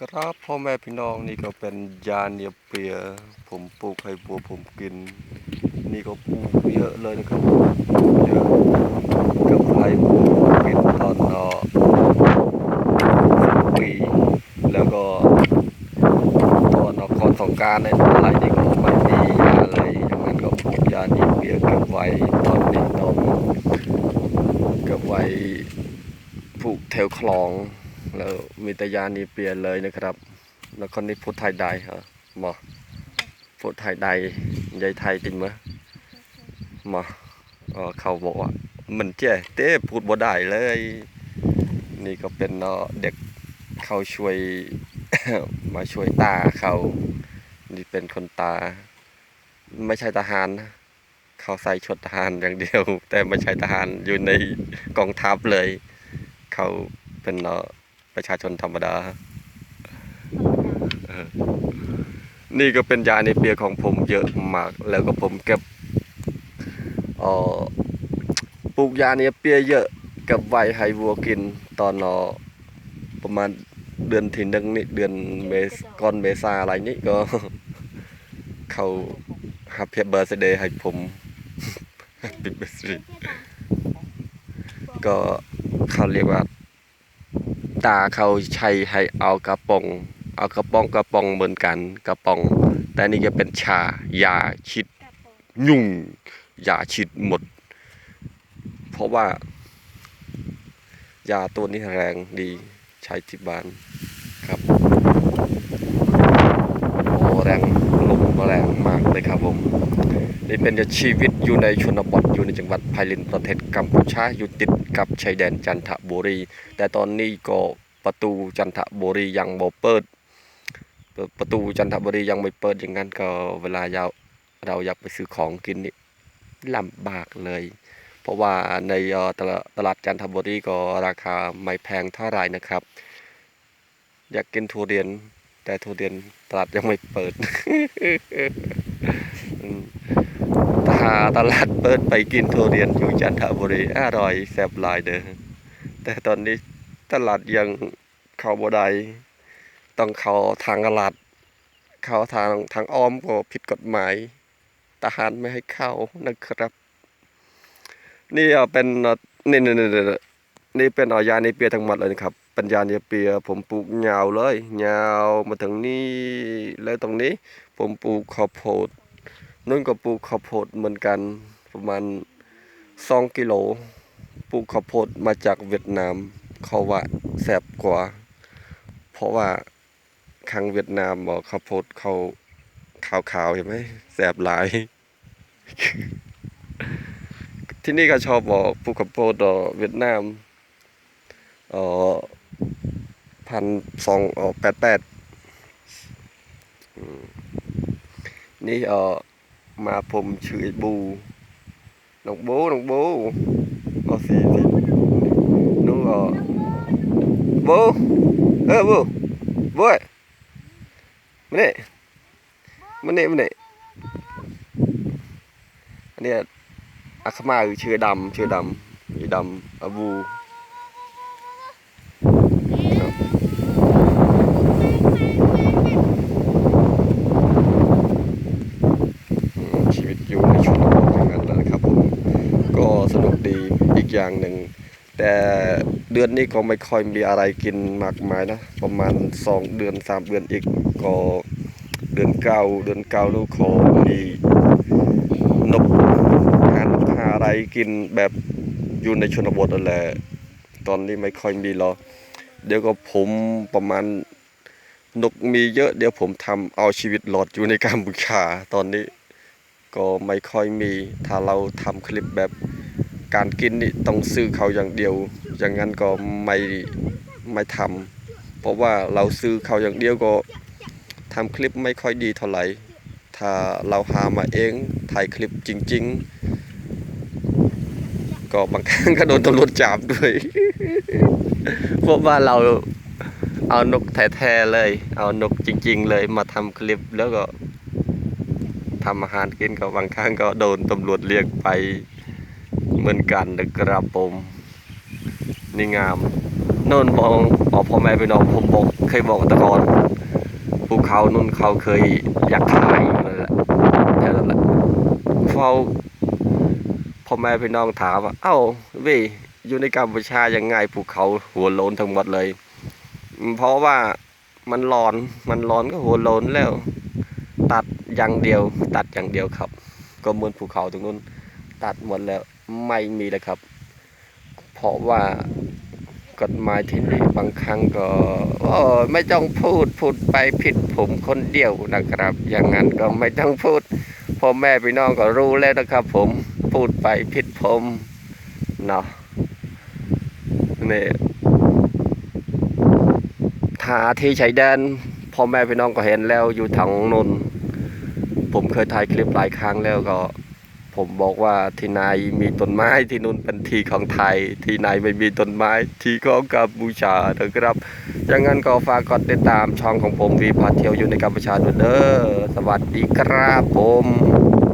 ครับพ่อแม่พี่น้องนี่ก็เป็นยาเนียเปีย ผมปลูกให้บัวผมกิน นี่ก็ปลูกเยอะเลยนะครับเยอะกับไผ่บัวผมกินตอนนาะปี แล้วก็ตอนนาะก่อนสงการเนี่ยอะไรนี่ก็ไม่มียาเลยดังนั้นก็ปลูกยาเนียเปียเก็บไว้ตอนนี้ตอนเก็บไว้ปลูกแถวคลอง แล้วมีตยานีเปลี่ยนเลยนะครับ แล้วคนนี้พูดไทยได้เหรอหมอพูดไทยได้ยายไทยจริงไหมหมอเออเขาบอกว่ามันเจ๊เต้พูดบ่ได้เลย นี่ก็เป็นเนาะเด็กเขาช่วย มาช่วยตาเขานี่เป็นคนตา ไม่ใช่ทหารนะเขาใส่ชุดทหารอย่างเดียว แต่ไม่ใช่ทหารอยู่ในกองทัพเลย เขาเป็นเนาะ ประชาชนธรรมดา นี่ก็เป็นยาในเปียของผมเยอะมาก แล้วก็ผมเก็บปลูกยาในเปียเยอะกับไว้ให้วัวกินตอนเนาประมาณเดือนที่หนึ่งนี่เดือนเมษก่อนเมษาอะไรนี่ก็ เขาฮับเพียเบอร์สเดย์ให้ผมปิดเบสก็เขาเรียกว่า ตาเขาใช้ให้เอากระป๋อง เอากระป๋องกระป๋องเหมือนกันกระป๋อง แต่นี่จะเป็นชายาชิดยุ่งยาชิดหมด เพราะว่ายาตัวนี้แรงดีใช้ที่บ้านครับโอ้แรง แรงมากเลยครับผมนี่เป็นชีวิตอยู่ในชนบทอยู่ในจังหวัดไพลินประเทศกัมพูชาอยู่ติดกับชายแดนจันทบุรี แต่ตอนนี้ก็ประตูจันทบุรียังบ่เปิด ประตูจันทบุรียังไม่เปิดอย่างนั้นก็เวลาเราเราอยากไปซื้อของกินนี่ลำบากเลย เพราะว่าในตลาดตลาดจันทบุรีก็ราคาไม่แพงเท่าไหร่นะครับ อยากกินทุเรียน แต่ทุเรียนตลาดยังไม่เปิด ถ้าตลาดเปิดไปกินทุเรียนอยู่จันทบุรีอร่อยแซ่บหลายเด้อ แต่ตอนนี้ตลาดยังเข้าบ่ได้ต้องเข้าทางตลาด เข้าทางทางอ้อมก็ผิดกฎหมาย ทหารไม่ให้เข้านะครับ นี่เป็นนี่นี่นี่นี่เป็นเอายาในเปียทั้งหมดเลยนะครับ ป็นยาในเปียผมปลูกยาวเลยยาวมาถึงนี่แล้วตรงนี้ ผมปลูกข้าวโพดนุ่นก็ปลูกข้าวโพดเหมือนกันประมาณสองกิโลปลูกข้าวโพดมาจากเวียดนามเขาว่าแสบกว่า เพราะว่าทางเวียดนามบอกข้าวโพดเขาขาวๆเห็นไหมแสบหลาย ที่นี่ก็ชอบบอกปลูกข้าวโพดเอ่อเวียดนามเอ่อ พันสองเอ่อแปดแปดนี่เอ่อมาผมชื่อบูน้องบูน้องบูเอสิสิน้องเอ่อบูเออบูบูเอ้ยมานี่มานี่มานี่อันนี้อาขมาคือชื่อดำชื่อดำชื่อดำอบูอืมชีวิตอยู่ในชนบทอย่างนั้นแหละนะครับผมก็สนุกดี อีกอย่างหนึ่ง แต่เดือนนี้ก็ไม่ค่อยมีอะไรกินมากมายนะ ประมาณสองเดือนสามเดือนอีกก็เดือนเก้าเดือนเก้าลูกขอมีนกหาหาอะไรกินแบบอยู่ในชนบทนั่นแหละตอนนี้ไม่ค่อยมีหรอกเดี๋ยวก็ผมประมาณนกมีเยอะเดี๋ยวผมทำเอาชีวิตรอดอยู่ในกัมพูชาตอนนี้ ก็ไม่ค่อยมีถ้าเราทำคลิปแบบ การกินนี่ต้องซื้อเขาอย่างเดียว อย่างนั้นก็ไม่ไม่ทำเพราะว่าเราซื้อเขาอย่างเดียวก็ทำคลิปไม่ค่อยดีเท่าไหร่ถ้าเราหามาเองถ่ายคลิปจริง ๆ ก็บางครั้งก็โดนตำรวจจับด้วย เพราะว่าเราเอานกแท้ๆเลย เอานกจริง ๆ เลยมาทำคลิปแล้วก็ทำอาหารกินก็บางครั้งก็โดนตำรวจเรียกไป เหมือนกันนะครับผมนี่งามนู่นมองออกพ่อแม่พี่น้องผมบอกเคยบอกตะกอนภูเขานู่นเขาเคยอยากถ่ายอยู่นั่นแหละแค่นั้นแหละเฝ้าพ่อแม่พี่น้องถามว่าเอ้าวยอยู่ในกัมพูชายังไงภูเขาหัวโลนทั้งหมดเลย เพราะว่ามันร้อนมันร้อนก็หัวโลนแล้ว ตัดอย่างเดียว ตัดอย่างเดียวครับ ก็เหมือนภูเขาตรงนู้นตัดหมดแล้ว ไม่มีเลยครับ เพราะว่ากฎหมายที่นี่บางครั้งก็ไม่ต้องพูดพูดไปผิดผมคนเดียวนะครับ อย่างนั้นก็ไม่ต้องพูดพ่อแม่พี่น้องก็รู้แล้วนะครับ ผมพูดไปผิดผมเนาะนี่ทาที่ชายแดนพ่อแม่พี่น้องก็เห็นแล้วอยู่ทางนนผมเคยถ่ายคลิปหลายครั้งแล้วก็ ผมบอกว่าที่นายมีต้นไม้ที่นู่นเป็นที่ของไทย ที่นายไม่มีต้นไม้ที่ของกัมพูชานะครับอย่างนั้นก็ฝากกดติดตามช่องของผมวีพาเที่ยวอยู่ในกัมพูชาด้วยเด้อสวัสดีครับผม